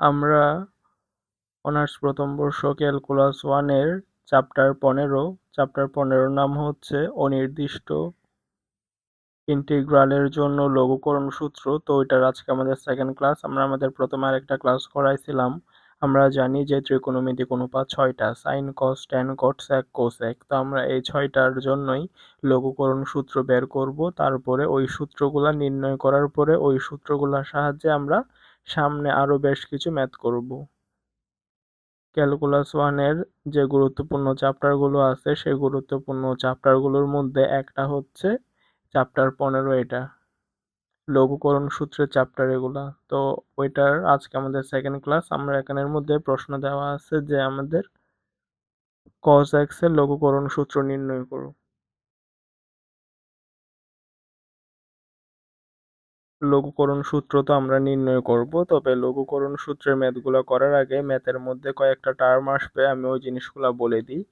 আমরা অনার্স প্রথম বর্ষ ক্যালকুলাস ওয়ানের চ্যাপ্টার পনেরো। চ্যাপ্টার পনেরোর নাম হচ্ছে অনির্দিষ্ট ইন্টিগ্রালের জন্য লঘুকরণ সূত্র। তো এটার আজকে আমাদের সেকেন্ড ক্লাস আমরা আমাদের প্রথমে আরেকটা ক্লাস করাইছিলাম। আমরা জানি যে ত্রিকোণমিতিক অনুপাত ছয়টা sine cos tan cot sec cosec তো আমরা এই ছয়টার জন্যই লঘুকরণ সূত্র বের করব। তারপরে ওই সূত্রগুলা নির্ণয় করার পরে ওই সূত্রগুলোর সাহায্যে আমরা সামনে আরও বেশ কিছু ম্যাথ করব। ক্যালকুলাস ওয়ানের যে গুরুত্বপূর্ণ চ্যাপ্টারগুলো আছে, সেই গুরুত্বপূর্ণ চ্যাপ্টারগুলোর মধ্যে একটা হচ্ছে চ্যাপ্টার পনেরো এটা, লঘুকরণ সূত্রের চ্যাপ্টার এগুলা। তো ওইটার আজকে আমাদের সেকেন্ড ক্লাস আমরা এখানের মধ্যে প্রশ্ন দেওয়া আছে যে আমাদের কজ এক্সের লঘুকরণ সূত্র নির্ণয় করো। লঘুকরণ সূত্র তো আমরা নির্ণয় করব, তবে লঘুকরণ সূত্রের ম্যাথগুলো করার আগে ম্যাথের মধ্যে কয়েকটা টার্ম আসবে, আমি ওই জিনিসগুলো বলে দিই।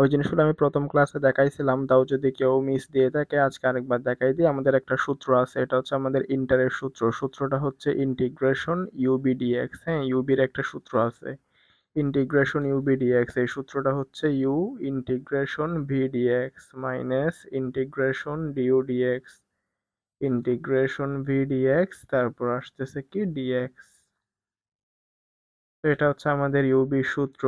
ওই জিনিসগুলো আমি প্রথম ক্লাসে দেখাইছিলাম, তাও যদি কেউ মিস দিয়ে থাকে, আজকে আরেকবার দেখাই দিই, আমাদের একটা সূত্র আছে, এটা হচ্ছে আমাদের ইন্টারের সূত্র, সূত্রটা হচ্ছে ইন্টিগ্রেশন ইউবি ডিএক্স হ্যাঁ ইউবির একটা সূত্র আছে। ইন্টিগ্রেশন ইউবি ডিএক্স এই সূত্রটা হচ্ছে u integration v dx minus integration du dx integration v dx তারপর আসতেছে কি ডিএক্স এটা হচ্ছে আমাদের ইউবি সূত্র।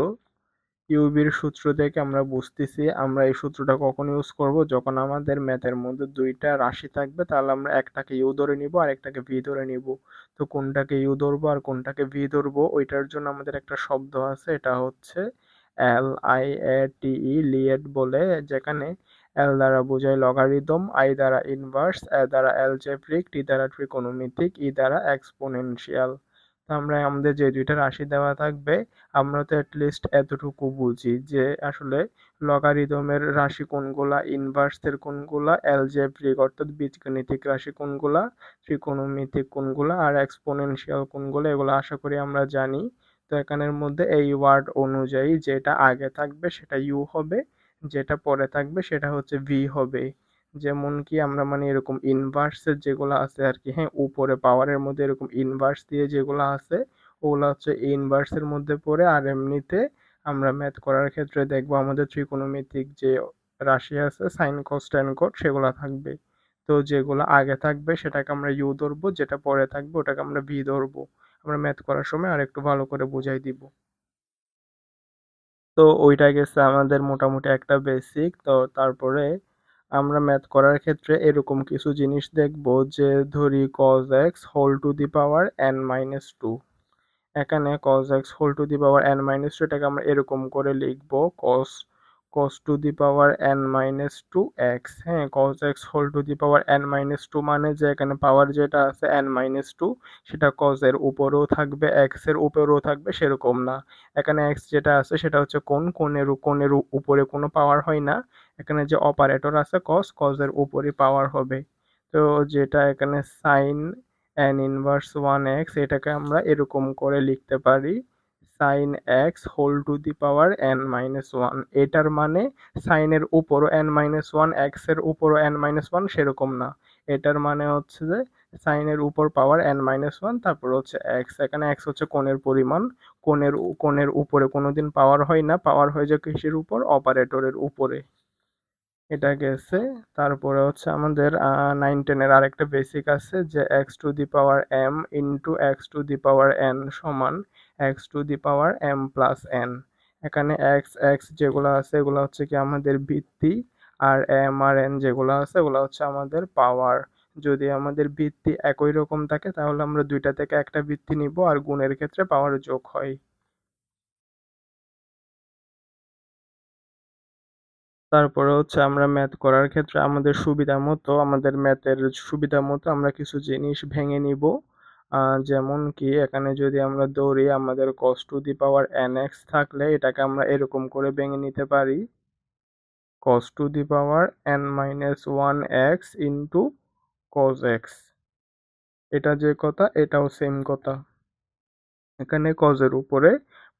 ইউবির সূত্র থেকে আমরা বুঝতেছি আমরা এই সূত্রটা কখন ইউজ করব? যখন আমাদের ম্যাথের মধ্যে দুইটা রাশি থাকবে, তাহলে আমরা একটাকে ইউ ধরে নিব আর একটাকে ভি ধরে নিব। তো কোনটাকে ইউ ধরবো আর কোনটাকে ভি ধরবো, ওইটার জন্য আমাদের একটা শব্দ আছে, এটা হচ্ছে এল আই এ টি ই লিয়েট বলে, যেখানে এল দ্বারা বোঝায় লগারিদম আই দ্বারা ইনভার্স এ দ্বারা অ্যালজেব্রিক টি দ্বারা ট্রিকোনোমিতিক ই দ্বারা এক্সপোনেনশিয়াল আমরা আমাদের যে দুইটা রাশি দেওয়া থাকবে, আমরা তো অ্যাটলিস্ট এতটুকু বুঝি যে আসলে লগারিদমের রাশি কোনগুলা ইনভার্সের কোনগুলা অ্যালজেব্রিক অর্থাৎ বীজগণিতিক রাশি কোনগুলা ত্রিকোণমিতিক কোনগুলা আর এক্সপোনেনশিয়াল কোনগুলো, এগুলো আশা করি আমরা জানি। তো এখানের মধ্যে এই ওয়ার্ড অনুযায়ী যেটা আগে থাকবে সেটা ইউ হবে। যেটা পরে থাকবে সেটা হচ্ছে ভি হবে। যেমন কি আমরা মানে এরকম ইনভার্সের যেগুলো আছে আর কি হ্যাঁ উপরে পাওয়ারের মধ্যে এরকম ইনভার্স দিয়ে যেগুলো আছে, ওগুলো হচ্ছে ইনভার্সের মধ্যে পড়ে আর এমনিতে আমরা ম্যাথ করার ক্ষেত্রে দেখব আমাদের ত্রিকোণমিতিক যে রাশি আছে সাইন কস ট্যান কোড সেগুলো থাকবে। তো যেগুলো আগে থাকবে সেটাকে আমরা ইউ ধরবো, যেটা পরে থাকবে ওটাকে আমরা ভি ধরবো। আমরা ম্যাথ করার সময় আর একটু ভালো করে বুঝাই দিব। তো ওইটা গেছে আমাদের মোটামুটি একটা বেসিক তো তারপরে আমরা ম্যাথ করার ক্ষেত্রে এরকম কিছু জিনিস দেখব যে ধরি cos x whole to the power n minus two এখানে cos x whole to the power n minus two এটাকে আমরা এরকম করে লিখব cos cos to the power n minus two x হ্যাঁ cos x whole to the power n minus two মানে যে এখানে পাওয়ার যেটা আছে, n মাইনাস টু সেটা cos এর উপরেও থাকবে, x এর উপরেও থাকবে, সেরকম না। এখানে x যেটা আছে, সেটা হচ্ছে কোন কোণের কোণের উপরে কোনো পাওয়ার হয় না। এখানে যে অপারেটর আছে, cos cos এর উপরে পাওয়ার হবে। তো যেটা এখানে sine n inverse one x এটাকে আমরা এরকম করে লিখতে পারি। Sine x whole to the power n minus one এটার মানে সাইনের উপরও এন মাইনাস ওয়ান এক্সের উপরও এন মাইনাস ওয়ান সেরকম না। এটার মানে হচ্ছে যে সাইনের উপর পাওয়ার এন মাইনাস ওয়ান তারপর হচ্ছে এক্স এখানে এক্স হচ্ছে কোণের পরিমাণ। কোণের কোণের উপরে কোনো দিন পাওয়ার হয় না। পাওয়ার হয়ে যায় কৃষির উপর? অপারেটরের উপরে। এটা গেছে। তারপরে হচ্ছে আমাদের নাইন টেনের আরেকটা বেসিক আছে যে x to the power m into x to the power n সমান। X to the power m plus n এখানে এক্স এক্স যেগুলো আছে, এগুলো হচ্ছে কি আমাদের ভিত্তি, আর এম আর এন যেগুলো আছে ওগুলো হচ্ছে আমাদের পাওয়ার যদি আমাদের ভিত্তি একই রকম থাকে, তাহলে আমরা দুইটা থেকে একটা ভিত্তি নিব, আর গুণের ক্ষেত্রে পাওয়ার যোগ হয়। তারপরে হচ্ছে আমরা ম্যাথ করার ক্ষেত্রে আমাদের সুবিধা মতো, আমাদের ম্যাথের সুবিধা মতো আমরা কিছু জিনিস ভেঙে নিব। যেমন কি এখানে যদি আমরা দৌড়ি আমাদের cos to the power n x থাকলে এটাকে আমরা এরকম করে ভেঙে নিতে পারি। Cos to the power n minus one x into cos x এটা যে কথা, এটাও সেম কথা। এখানে কজের উপরে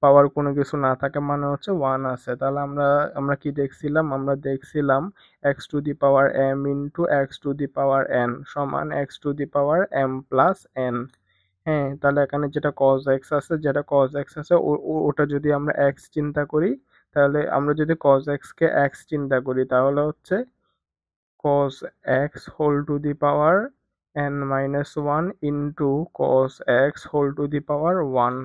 পাওয়ার কোনো কিছু না থাকে মানে হচ্ছে ওয়ান আছে। তাহলে আমরা আমরা কি দেখছিলাম? আমরা দেখছিলাম x to the power m into x to the power n সমান x to the power m plus n হ্যাঁ তাহলে এখানে যেটা কজ এক্স আছে, যেটা কজ এক্স আছে ওটা যদি আমরা এক্স চিন্তা করি, তাহলে আমরা যদি কজ এক্সকে x চিন্তা করি, তাহলে হচ্ছে cos x whole to the power n minus 1 into cos x whole to the power 1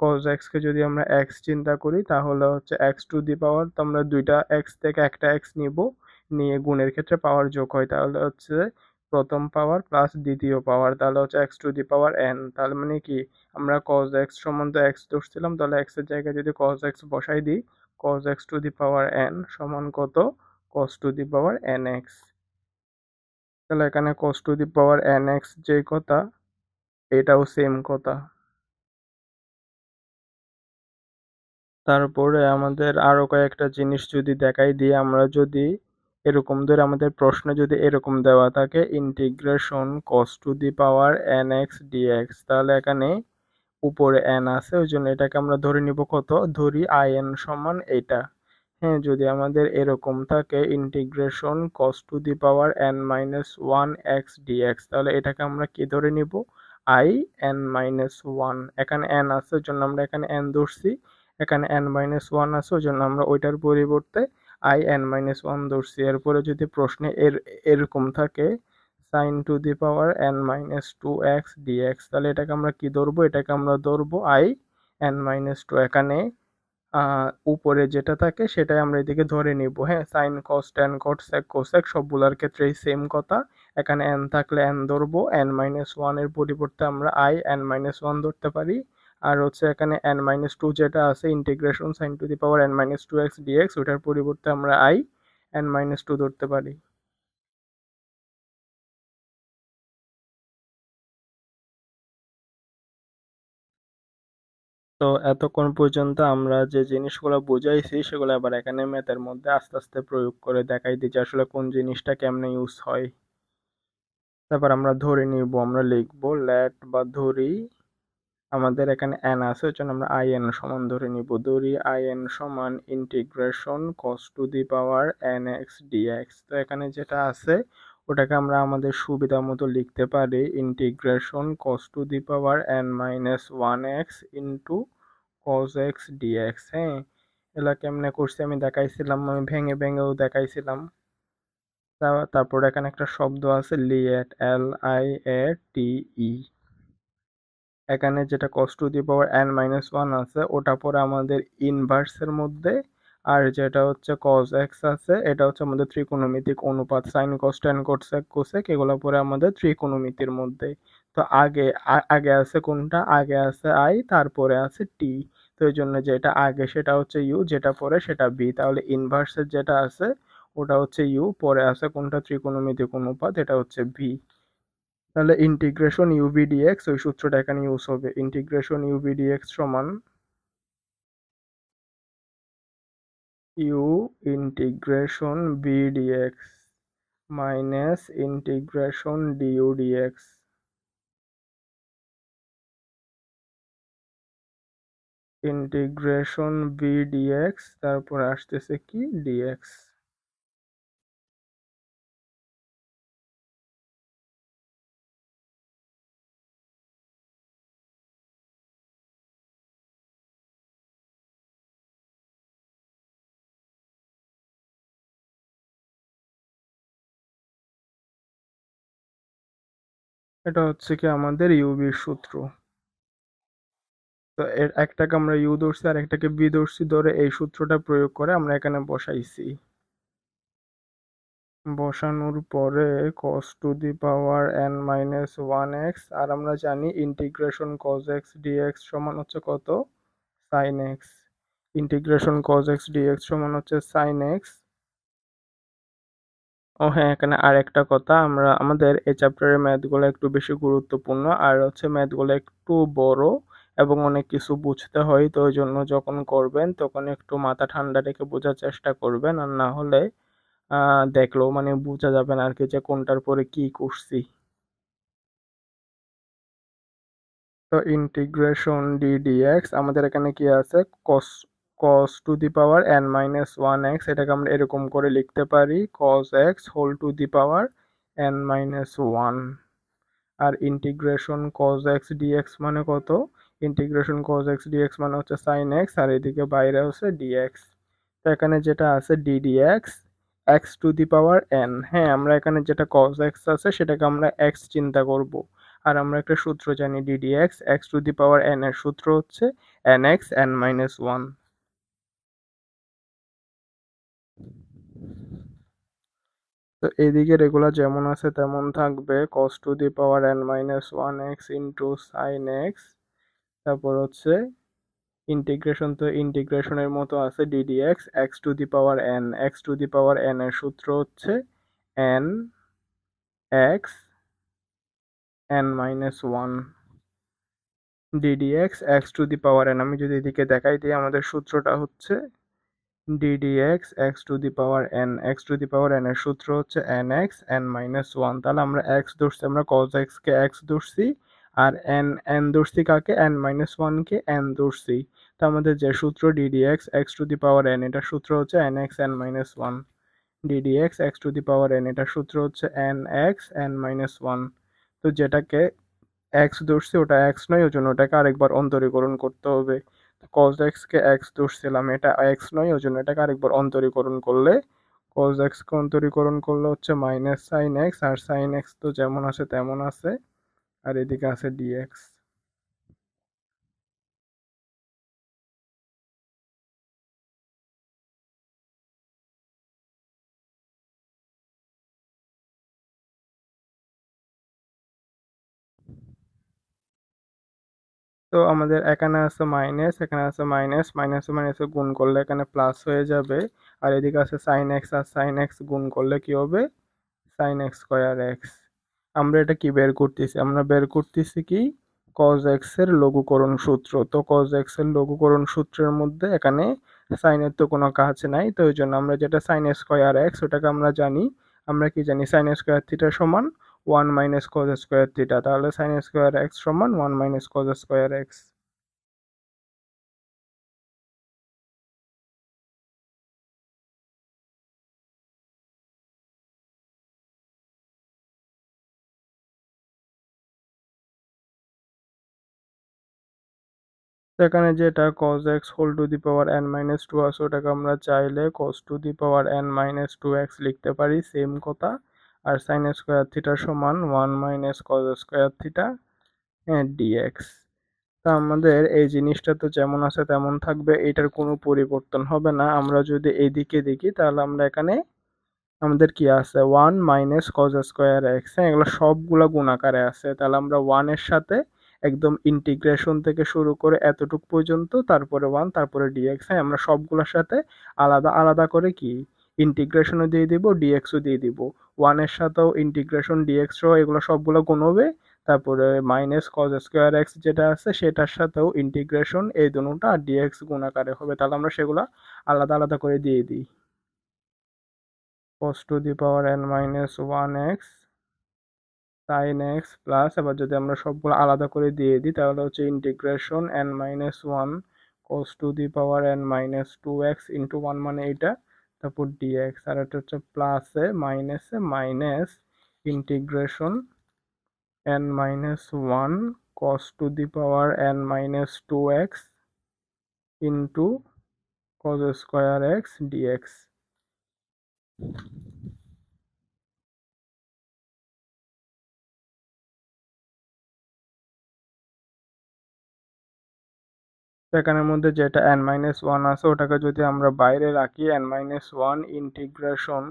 cos x কে যদি আমরা x চিন্তা করি, তাহলে হচ্ছে x to the power তো আমরা দুইটা x থেকে একটা x নিব, নিয়ে গুণের ক্ষেত্রে পাওয়ার যোগ হয়। তাহলে হচ্ছে প্রথম পাওয়ার প্লাস দ্বিতীয় পাওয়ার তাহলে হচ্ছে x to the power n তাহলে মানে কি? আমরা কজ এক্স সমান তো এক্স ধরছিলাম, তাহলে এক্সের জায়গায় যদি কজ এক্স বসাই দিই cos x to the power n সমান কত? Cos to the power n x তাহলে এখানে cos to the power n x যে কথা, এটাও সেম কথা। তারপরে আমাদের আরও কয়েকটা জিনিস যদি দেখাই দিই আমরা যদি এরকম ধরে আমাদের প্রশ্নে যদি এরকম দেওয়া থাকে integration cos to the power n x dx তাহলে এখানে উপরে এন আছে ওই জন্য এটাকে আমরা ধরে নিব কত? ধরি আই এন সমান এটা হ্যাঁ যদি আমাদের এরকম থাকে integration cos to the power n minus one x dx তাহলে এটাকে আমরা কি ধরে নিব? আই এন মাইনাস ওয়ান এখানে এন আছে ওই জন্য আমরা এখানে এন ধরছি। এখানে এন মাইনাস ওয়ান আছে ওই জন্য আমরা ওইটার পরিবর্তে আই এন মাইনাস ওয়ান ধরছি। এরপরে যদি প্রশ্নে এর, এরকম থাকে sine to the power n minus two x dx তাহলে এটাকে আমরা কি ধরবো? এটাকে আমরা ধরবো আই এন মাইনাস টু এখানে উপরে যেটা থাকে সেটাই আমরা এদিকে ধরে নিব। হ্যাঁ sine cos tan cot sec cosec সবগুলোর ক্ষেত্রেই সেম কথা। এখানে এন থাকলে এন ধরবো এন মাইনাস ওয়ানের পরিবর্তে আমরা আই এন মাইনাস ওয়ান ধরতে পারি। আর হচ্ছে এখানে এন মাইনাস টু যেটা আছে integration sine to the power n minus two x dx ওটার পরিবর্তে আমরা আই এন মাইনাস টু ধরতে পারি। তো এতক্ষণ পর্যন্ত আমরা যে জিনিসগুলো বুঝাইছি, সেগুলো আবার এখানে ম্যাথের মধ্যে আস্তে আস্তে প্রয়োগ করে দেখাই দিই যে আসলে কোন জিনিসটা কেমনে ইউজ হয়। তারপর আমরা ধরে নিব, আমরা লিখব লেট বা ধরি আমাদের এখানে এন আছে, ওই জন্য আমরা আই এন সমান ধরে নিব। ধরি আই এন সমান integration cos to the power n x dx তো এখানে যেটা আছে, ওটাকে আমরা আমাদের সুবিধা মতো লিখতে পারি integration cos to the power n minus one x into cos x dx হ্যাঁ এগুলা কেমনে করছি আমি দেখাইছিলাম, আমি ভেঙে ভেঙেও দেখাইছিলাম। তারপর এখানে একটা শব্দ আছে লিয়েট এল আই এ টি ই এখানে যেটা cos to the power n minus one আছে, ওটা পরে আমাদের ইনভার্সের মধ্যে, আর যেটা হচ্ছে কজ এক্স আছে, এটা হচ্ছে আমাদের ত্রিকোণমিতিক অনুপাত sine cos tan cosec cosec এগুলো পরে আমাদের ত্রিকোণমিতির মধ্যে। তো আগে আগে আছে কোনটা? আগে আছে আই তারপরে আছে টি তো এই জন্য যেটা আগে সেটা হচ্ছে ইউ যেটা পরে সেটা বি তাহলে ইনভার্সের যেটা আছে, ওটা হচ্ছে ইউ পরে আছে কোনটা? ত্রিকোণমিতিক অনুপাত, এটা হচ্ছে ভি তাহলে ইন্টিগ্রেশন ইউভি ডিএক্স ওই সূত্রটা এখানে ইউজ হবে। ইন্টিগ্রেশন ইউভি ডিএক্স সমান u integration v dx minus integration du dx integration v dx তারপর আসতেছে কি? ডিএক্স এটা হচ্ছে কি আমাদের ইউবির সূত্র। তো এর একটাকে আমরা ইউ ধরছি, আর একটাকে বি ধরছি, ধরে এই সূত্রটা প্রয়োগ করে আমরা এখানে বসাইছি। বসানোর পরে cos to the power n minus one x আর আমরা জানি ইন্টিগ্রেশন কজ এক্স ডিএক্স সমান হচ্ছে কত? Sine x integration cos x dx সমান হচ্ছে সাইন এক্স ও হ্যাঁ এখানে আর একটা কথা, আমরা, আমাদের এই চ্যাপ্টারের ম্যাথগুলো একটু বেশি গুরুত্বপূর্ণ, আর হচ্ছে ম্যাথগুলো একটু বড় এবং অনেক কিছু বুঝতে হয়, তো ওই জন্য যখন করবেন তখন একটু মাথা ঠান্ডা রেখে বোঝার চেষ্টা করবেন, আর না হলে দেখলেও মানে বোঝা যাবে না আর কি যে কোনটার পরে কি করছি। তো ইন্টিগ্রেশন ডি ডিএক্স আমাদের এখানে কি আছে? Cos cos to the power n minus one x এটাকে আমরা এরকম করে লিখতে পারি, cos x whole to the power n minus one R integration cos x dx মানে কত? ইন্টিগ্রেশন কজ এক্স ডিএক্স মানে হচ্ছে সাইন এক্স আর এদিকে বাইরে হচ্ছে ডিএক্স তো এখানে যেটা আছে d dx x to the power n হ্যাঁ আমরা এখানে যেটা কজ এক্স আছে, সেটাকে আমরা এক্স চিন্তা করব। আর আমরা একটা সূত্র জানি d dx x to the power n এর সূত্র হচ্ছে n x n minus one তো এদিকে রেগুলার যেমন আছে তেমন থাকবে। Cos to the power n minus one x into sine x তারপর হচ্ছে ইন্টিগ্রেশন তো ইন্টিগ্রেশনের মতো আছে d dx x x to the power n x to the power n এর সূত্র হচ্ছে n x n minus one d dx x to the power n আমি যদি এদিকে দেখাই দিই, আমাদের সূত্রটা হচ্ছে d dx x to the power n x to the power n এর সূত্র হচ্ছে n x n minus one তাহলে আমরা এক্স ধরছি, আমরা কজ এক্সকে এক্স ধরছি আর এন এন ধরছি কাকে? এন মাইনাস ওয়ানকে এন ধরছি। তো আমাদের যে সূত্র d dx x to the power n এটার সূত্র হচ্ছে n x n minus one d dx x to the power n এটার সূত্র হচ্ছে n x n minus one তো যেটাকে এক্স ধরছি, ওটা এক্স নয়, ওই জন্য ওটাকে আরেকবার অন্তরীকরণ করতে হবে। কজ এক্সকে এক্স ধরছিলাম এটা এক্স নয়, ওই জন্য এটাকে আরেকবার অন্তরীকরণ করলে কজ এক্সকে অন্তরীকরণ করলে হচ্ছে মাইনাস সাইন এক্স আর সাইন এক্স তো যেমন আছে তেমন আছে, আর এদিকে আছে ডিএক্স তো আমাদের এখানে আছে মাইনাস এখানে আছে মাইনাস মাইনাস মাইনাসে গুণ করলে এখানে প্লাস হয়ে যাবে। আর এদিকে আছে সাইন এক্স আর সাইন এক্স গুণ করলে কি হবে? সাইন এক্স স্কোয়ার এক্স আমরা এটা কি বের করতেছি? আমরা বের করতেছি কি? কজ এক্সের লঘুকরণ সূত্র। তো কজ এক্সের লঘুকরণ সূত্রের মধ্যে এখানে সাইনের তো কোনো কাজ নাই, তো ওই জন্য আমরা যেটা সাইন স্কোয়ার এক্স ওটাকে আমরা জানি। আমরা কি জানি? সাইন স্কোয়ার থিটা সমান one minus cos square theta তাহলে সাইন স্কোয়ার এক্স সমান one minus cos square x এখানে যেটা cos x whole to the power n minus two আছে, ওটাকে আমরা চাইলে cos to the power n minus two x লিখতে পারি সেম কথা। আর সাইন স্কোয়ার থিটা সমান one minus cos square theta dx তা আমাদের এই জিনিসটা তো যেমন আছে তেমন থাকবে, এটার কোনো পরিবর্তন হবে না। আমরা যদি এইদিকে দেখি, তাহলে আমরা এখানে আমাদের কি আছে? One minus cos square x হ্যাঁ এগুলো সবগুলো গুণাকারে আছে। তাহলে আমরা ওয়ানের সাথে একদম ইন্টিগ্রেশন থেকে শুরু করে এতটুক পর্যন্ত, তারপরে ওয়ান তারপরে ডিএক্স হ্যাঁ আমরা সবগুলোর সাথে আলাদা আলাদা করে কি? ইন্টিগ্রেশনও দিয়ে দিব ডিএক্সও দিয়ে দিব। ওয়ানের সাথেও ইন্টিগ্রেশন ডিএক্স সহ এগুলো সবগুলো গুণ হবে। তারপরে মাইনাস কজ স্কোয়ার এক্স যেটা আছে, সেটার সাথেও ইন্টিগ্রেশন এই দুটোটা আর ডিএক্স গুণাকারে হবে। তাহলে আমরা সেগুলো আলাদা আলাদা করে দিয়ে দিই। cos to the power n minus one x sine x plus এবার যদি আমরা সবগুলো আলাদা করে দিয়ে দিই, তাহলে হচ্ছে integration n minus one cos to the power n minus two x into one মানে এইটা। তারপর ডিএক্স আর এটা হচ্ছে প্লাসে মাইনাসে minus integration n minus one cos to the power n minus two x into cos square x dx সেখানের মধ্যে যেটা এন মাইনাস ওয়ান আছে, ওটাকে যদি আমরা বাইরে রাখি n minus one integration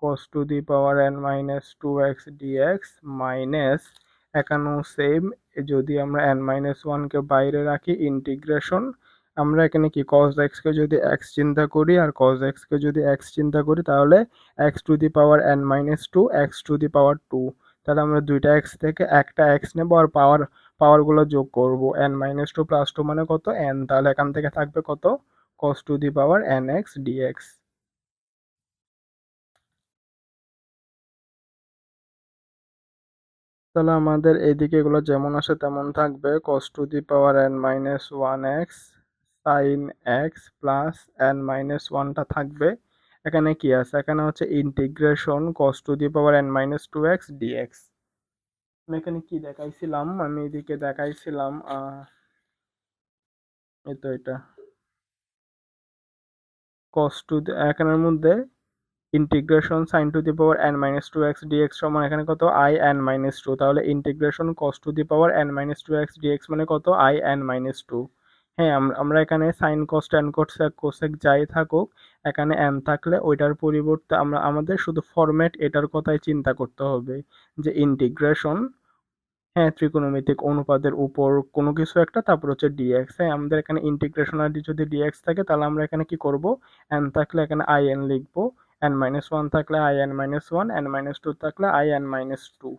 cos to the power n minus two x dx minus এখানেও সেম যদি আমরা এন মাইনাস ওয়ানকে বাইরে রাখি ইন্টিগ্রেশন আমরা এখানে কি, cos এক্সকে যদি এক্স চিন্তা করি আর cos এক্সকে যদি এক্স চিন্তা করি, তাহলে x to the power n minus two x to the power two তাহলে আমরা দুইটা এক্স থেকে একটা এক্স নেব আর পাওয়ার পাওয়ারগুলো যোগ করব। N minus two plus two মানে কত? এন তাহলে এখান থেকে থাকবে কত? Cos to the power n x dx তাহলে আমাদের এইদিকে এগুলো যেমন আসে তেমন থাকবে। Cos to the power n minus one x sine x plus n minus ওয়ানটা থাকবে। এখানে কি আছে? এখানে হচ্ছে integration cos to the power n minus two x dx এখানে কি দেখাইছিলাম, আমি এদিকে দেখাইছিলাম এই তো এটা। কস টু এখানের মধ্যে integration sine to the power n minus two x dx সমান এখানে কত? আই এন মাইনাস টু তাহলে integration cos to the power n minus two x dx মানে কত? আই এন মাইনাস টু হ্যাঁ আমরা এখানে sine cos tan cosec cosec যাই থাকুক, এখানে এন থাকলে ওইটার পরিবর্তে আমরা, আমাদের শুধু ফরম্যাট এটার কথাই চিন্তা করতে হবে, যে ইন্টিগ্রেশন হ্যাঁ ত্রিকোণমিতিক অনুপাতের উপর কোনো কিছু একটা, তারপর হচ্ছে ডিএক্স হ্যাঁ আমাদের এখানে ইন্টিগ্রেশন আর যদি ডিএক্স থাকে, তাহলে আমরা এখানে কি করব? এন থাকলে এখানে আই এন লিখব এন মাইনাস ওয়ান থাকলে I n minus one n minus two থাকলে আই এন মাইনাস টু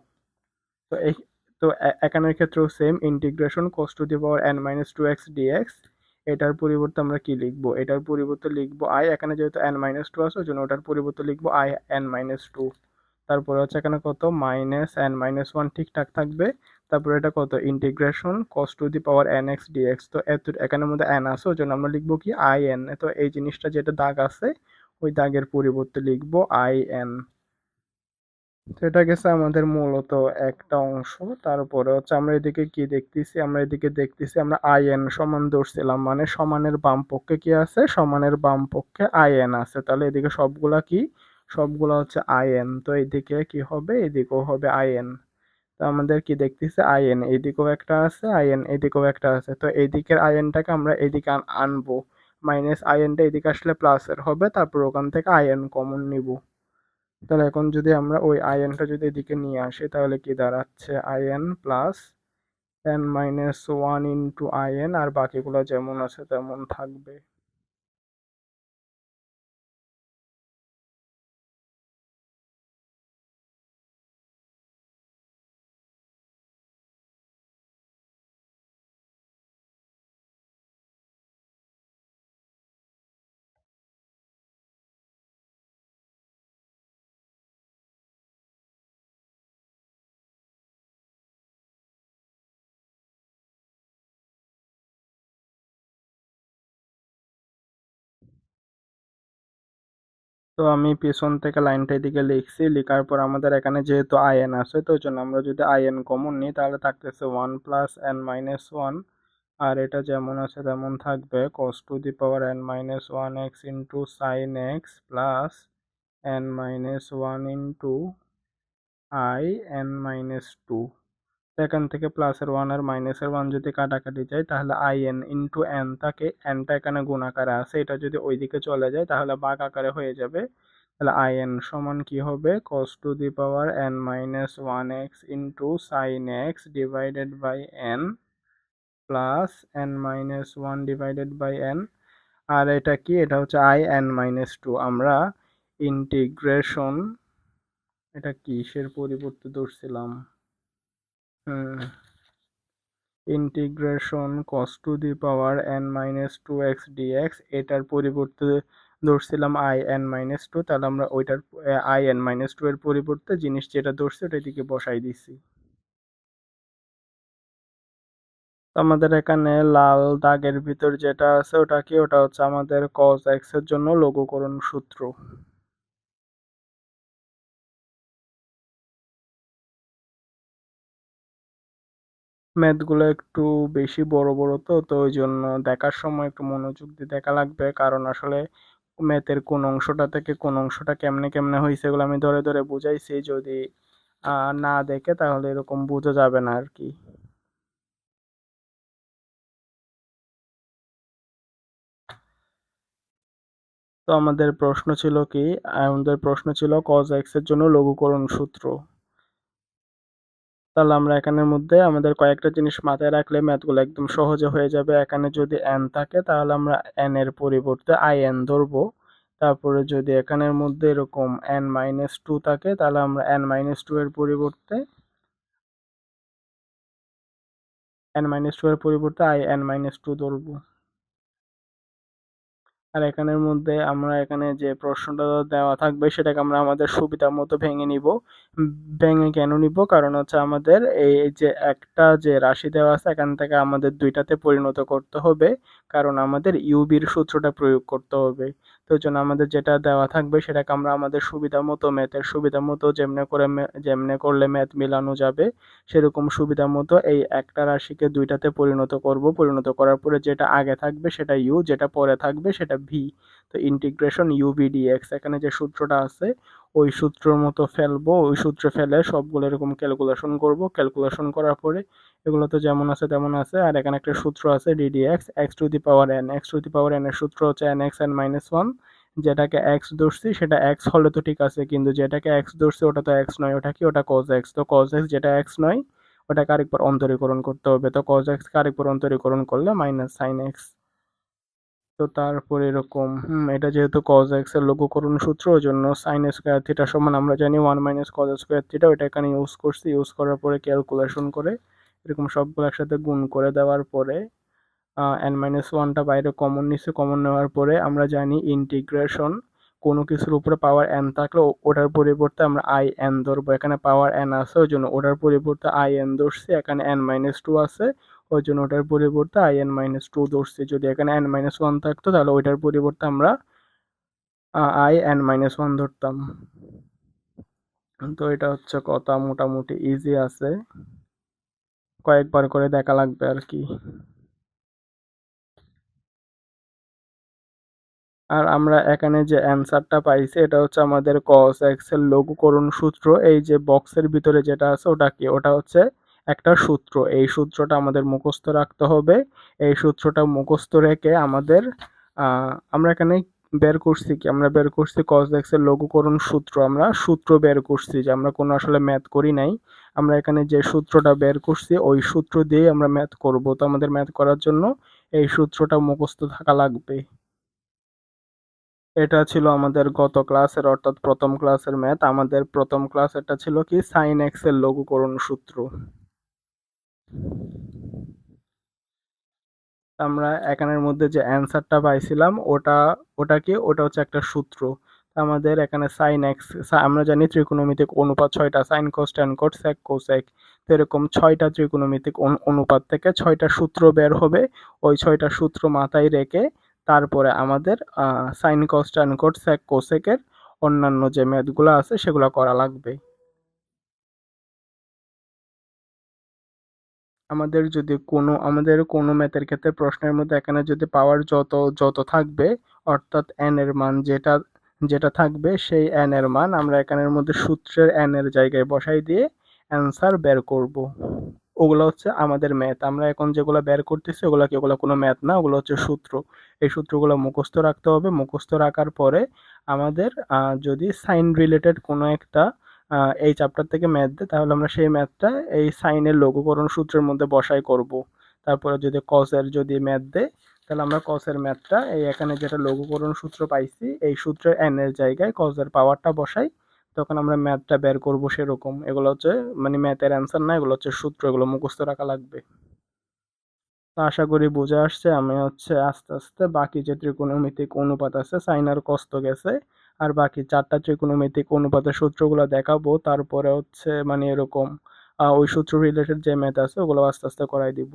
তো এই তো এখানের ক্ষেত্রেও same integration cos to the power n minus two x dx এটার পরিবর্তে আমরা কি লিখব? এটার পরিবর্তে লিখব আই এখানে যেহেতু এন মাইনাস টু আছে ওই জন্য ওটার পরিবর্তে লিখব আই এন মাইনাস টু তারপরে হচ্ছে এখানে কত? মাইনাস এন মাইনাস ওয়ান ঠিকঠাক থাকবে। তারপরে এটা কত? Integration cos to the power n x dx তো এত, এখানের মধ্যে এন আছে ওই জন্য আমরা লিখব কি? আই এন তো এই জিনিসটা যেটা দাগ আছে, ওই দাগের পরিবর্তে লিখব আই এন তো এটা গেছে আমাদের মূলত একটা অংশ। তারপরে হচ্ছে আমরা এদিকে কি দেখতেছি? আমরা এদিকে দেখতেছি আমরা আইএন সমান ধরছিলাম। মানে সমানের বাম পক্ষে কি আছে? সমানের বাম পক্ষে আই এন আছে। তাহলে এদিকে সবগুলা কি? সবগুলা হচ্ছে আইএন। তো এদিকে কি হবে? এদিকেও হবে আইএন। তো আমাদের কি দেখতেছি? আইএন। এদিকেও একটা আছে, আইএন এদিকেও একটা আছে। তো এদিকের আইএনটাকে আমরা এদিকে আনব। মাইনাস আইএনটা এদিকে আসলে প্লাসের হবে। তারপর ওখান থেকে আইএন কমন নিব। তাহলে এখন যদি আমরা ওই আইএনটা যদি এদিকে নিয়ে আসি, তাহলে কি দাঁড়াচ্ছে? I n plus n minus one into I n, আর বাকিগুলো যেমন আছে তেমন থাকবে। তো আমি পেছন থেকে লাইনটা এদিকে লিখছি, লিখার পর আমাদের এখানে যেহেতু আইএন আছে, তো ওই জন্য আমরা যদি আইএন কমন নিই, তাহলে থাকতেছে one plus n minus one আর এটা যেমন আছে তেমন থাকবে। Cos to the power n minus one x into sine x plus n minus one into I n minus two এখান থেকে প্লাসের ওয়ান আর মাইনাসের ওয়ান যদি কাটাকাটি যায়, তাহলে আই এন ইন্টু এন থাকে এনটা এখানে গুণ আকারে আছে এটা যদি ওইদিকে চলে যায়, তাহলে বাঘ আকারে হয়ে যাবে। তাহলে আই এন সমান কি হবে? Cos to the power n minus one x into sine x divided by n plus n minus one divided by n আর এটা কি? এটা হচ্ছে আই এন মাইনাস টু আমরা ইন্টিগ্রেশন এটা কিসের পরিবর্তে ধরছিলাম? Integration cos to the power n minus two x dx এটার পরিবর্তে ধরছিলাম আই এন মাইনাস টু তাহলে আমরা ওইটার আই এন মাইনাস টু এর পরিবর্তে জিনিস যেটা ধরছে ওটা দিকে বসাই দিছি। আমাদের এখানে লাল দাগের ভিতর যেটা আছে ওটা কি? ওটা হচ্ছে আমাদের কজ এক্সের জন্য লঘুকরণ সূত্র। ম্যাথগুলো একটু বেশি বড় বড় তো তো ওই জন্য দেখার সময় একটু মনোযোগ দিয়ে দেখা লাগবে। কারণ আসলে ম্যাথের কোন অংশটা থেকে কোন অংশটা কেমনে কেমনে হয়েছে এগুলো আমি ধরে ধরে বুঝাইছি। যদি না দেখে তাহলে এরকম বোঝা যাবে না আর কি তো আমাদের প্রশ্ন ছিল কি? আমাদের প্রশ্ন ছিল কজ এক্সের জন্য লঘুকরণ সূত্র। তাহলে আমরা এখানের মধ্যে আমাদের কয়েকটা জিনিস মাথায় রাখলে ম্যাথগুলো একদম সহজে হয়ে যাবে। এখানে যদি এন থাকে, তাহলে আমরা এন এর পরিবর্তে আই এন ধরবো। তারপরে যদি এখানের মধ্যে এরকম এন মাইনাস টু থাকে, তাহলে আমরা এন মাইনাস টু এর পরিবর্তে এন মাইনাস টু এর পরিবর্তে আই এন মাইনাস টু ধরবো। আর এখানের মধ্যে আমরা এখানে যে প্রশ্নটা দেওয়া থাকবে, সেটাকে আমরা আমাদের সুবিধা মতো ভেঙে নিব। ভেঙে কেন নিব? কারণ হচ্ছে আমাদের এই যে একটা যে রাশি দেওয়া আছে, এখান থেকে আমাদের দুইটাতে পরিণত করতে হবে। কারণ আমাদের ইউবির সূত্রটা প্রয়োগ করতে হবে। তো জন্য আমাদের যেটা দেওয়া থাকবে সেটাকে আমরা আমাদের সুবিধা মতো ম্যাথের সুবিধা মতো যেমনে করে যেমনে করলে ম্যাথ মিলানো যাবে, সেরকম সুবিধা মতো এই একটা রাশিকে দুইটাতে পরিণত করব। পরিণত করার পরে যেটা আগে থাকবে সেটা ইউ যেটা পরে থাকবে সেটা ভি তো ইন্টিগ্রেশন ইউ ভি ডিএক্স এখানে যে সূত্রটা আছে ওই সূত্রের মতো ফেলব, ওই সূত্রে ফেলে সবগুলো এরকম ক্যালকুলেশন করব। ক্যালকুলেশন করার পরে এগুলো তো যেমন আছে তেমন আছে। আর এখানে একটা সূত্র আছে d dx x to the power n x to the power n এর সূত্র হচ্ছে n x n minus one যেটাকে এক্স ধরছি, সেটা এক্স হলে তো ঠিক আছে, কিন্তু যেটাকে এক্স ধরছি, ওটা তো এক্স নয়, ওটা কি? ওটা কজ এক্স তো কজ এক্স যেটা এক্স নয়, ওটাকে আরেকবার অন্তরীকরণ করতে হবে। তো কজ এক্সকে আরেকবার অন্তরীকরণ করলে মাইনাস সাইন এক্স তো তারপর এরকম, হুম, এটা যেহেতু কজ এক্সের লঘুকরণ সূত্র ওই জন্য সাইন স্কোয়ার থিটা সমান আমরা জানি one minus cos square theta ওইটা এখানে ইউজ করছি। ইউজ করার পরে ক্যালকুলেশন করে এরকম সবগুলো একসাথে গুণ করে দেওয়ার পরে এন মাইনাস ওয়ানটা বাইরে কমন নিচ্ছে কমন নেওয়ার পরে আমরা জানি ইন্টিগ্রেশন কোনো কিছুর উপরে পাওয়ার এন থাকলে ওটার পরিবর্তে আমরা আই এন ধরবো। এখানে পাওয়ার এন আছে ওই জন্য ওটার পরিবর্তে আই এন ধরছি, এখানে এন মাইনাস টু আছে। ওই জন্য ওটার পরিবর্তে আই এন মাইনাস টু ধরছি। যদি এখানে এন মাইনাস ওয়ান থাকতো, তাহলে ওইটার পরিবর্তে আমরা আই এন মাইনাস ওয়ান ধরতাম। তো এটা হচ্ছে কথা, মোটামুটি ইজি আছে। কয়েকবার করে দেখা লাগবে আর কি। আর আমরা এখানে যে অ্যান্সারটা পাইছি, এটা হচ্ছে আমাদের কস এক্সেল লঘুকরণ সূত্র। এই যে বক্সের ভিতরে যেটা আছে, ওটা কি? ওটা হচ্ছে একটা সূত্র। এই সূত্রটা আমাদের মুখস্থ রাখতে হবে। এই সূত্রটা মুখস্থ রেখে আমাদের আমরা এখানে বের করছি কি? আমরা বের করছি কস এক্সের লঘুকরণ সূত্র। আমরা সূত্র বের করছি যে আমরা কোনো আসলে ম্যাথ করি নাই। আমরা এখানে যে সূত্রটা বের করছি, ওই সূত্র দিয়েই আমরা ম্যাথ করব। তো আমাদের ম্যাথ করার জন্য এই সূত্রটা মুখস্থ থাকা লাগবে। এটা ছিল আমাদের গত ক্লাসের, অর্থাৎ প্রথম ক্লাসের ম্যাথ। আমাদের প্রথম ক্লাস এটা ছিল কি? সাইন এক্সের লঘুকরণ সূত্র। আমরা এখানের মধ্যে যে অ্যান্সারটা পাইছিলাম, ওটা ওটা কি? ওটা হচ্ছে একটা সূত্র। আমাদের এখানে সাইন এক্স আমরা জানি ত্রিকোণমিতিক অনুপাত ছয়টা sine cos tan cot sec cosec তো এরকম ছয়টা ত্রিকোণমিতিক অনুপাত থেকে ছয়টা সূত্র বের হবে, ওই ছয়টা সূত্র মাথায় রেখে তারপরে আমাদের sine cos tan cot sec কোসেকের অন্যান্য যে ম্যাথগুলো আছে, সেগুলো করা লাগবে। আমাদের যদি কোনো, আমাদের কোনো ম্যাথের ক্ষেত্রে প্রশ্নের মধ্যে এখানে যদি পাওয়ার যত যত থাকবে, অর্থাৎ এন এর মান যেটা যেটা থাকবে সেই এন এর মান আমরা এখানের মধ্যে সূত্রের এন এর জায়গায় বসাই দিয়ে অ্যান্সার বের করব। ওগুলো হচ্ছে আমাদের ম্যাথ আমরা এখন যেগুলো বের করতেছি, ওগুলো কি, ওগুলো কোনো ম্যাথ না, ওগুলো হচ্ছে সূত্র। এই সূত্রগুলো মুখস্থ রাখতে হবে। মুখস্থ রাখার পরে আমাদের যদি সাইন রিলেটেড কোনো একটা এই চ্যাপ্টার থেকে ম্যাথ দেয় তাহলে আমরা সেই ম্যাথটা এই সাইনের লঘুকরণ সূত্রের মধ্যে বসাই করব। তারপরে যদি কসের যদি ম্যাথ দেয় তাহলে আমরা কসের ম্যাথটা এই এখানে যেটা লঘুকরণ সূত্র পাইছি, এই সূত্রের এন এর জায়গায় কসের পাওয়ারটা বসাই, তখন আমরা ম্যাথটা বের করব সেরকম। এগুলো হচ্ছে মানে ম্যাথের অ্যান্সার না, এগুলো হচ্ছে সূত্র, এগুলো মুখস্থ রাখা লাগবে। তো আশা করি বুঝে আসছে, আমি হচ্ছে আস্তে আস্তে বাকি যে ত্রিকোণমিতিক অনুপাত আছে সাইনার কস্ত গেছে। আর বাকি চারটা ত্রিকোণমিতিক অনুপাতের সূত্রগুলো দেখাবো, তারপরে হচ্ছে মানে এরকম ওই সূত্র রিলেটেড যে ম্যাথ আছে, ওগুলো আস্তে আস্তে করাই দিব।